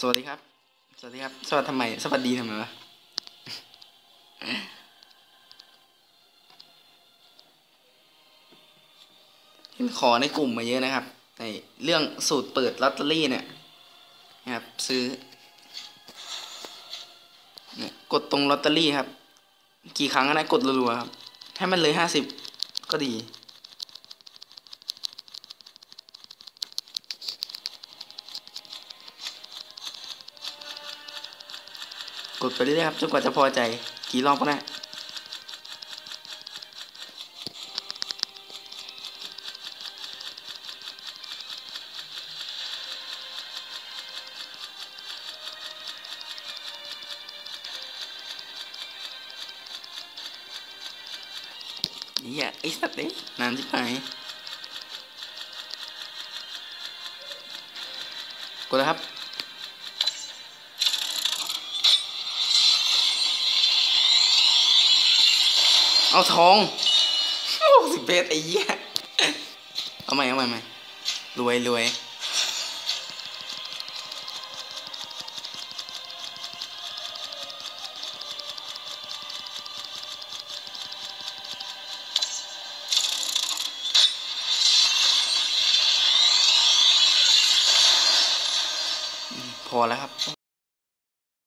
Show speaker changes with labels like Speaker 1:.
Speaker 1: สวัสดีครับ สวัสดีครับ สวัสดีทำไม สวัสดีทำไมวะ เห็นขอในกลุ่มมาเยอะนะครับ ในเรื่องสูตรเปิดลอตเตอรี่เนี่ยนะครับ ซื้อ เนี่ยกดตรงลอตเตอรี่ครับ กี่ครั้งก็ได้กดรัวๆครับ ให้มันเลยห้าสิบก็ดี กดไปเรื่อยๆครับจนกว่าจะพอใจกี่รอบก็ได้เหี้ยไอ้สัตว์เอ้ยนานชิบหายกดแล้วครับ เอาทองหกสิบเบสไอ้เหี้ยเอาใหม่เอาใหม่ใหม่รวยรวยพอแล้วครับ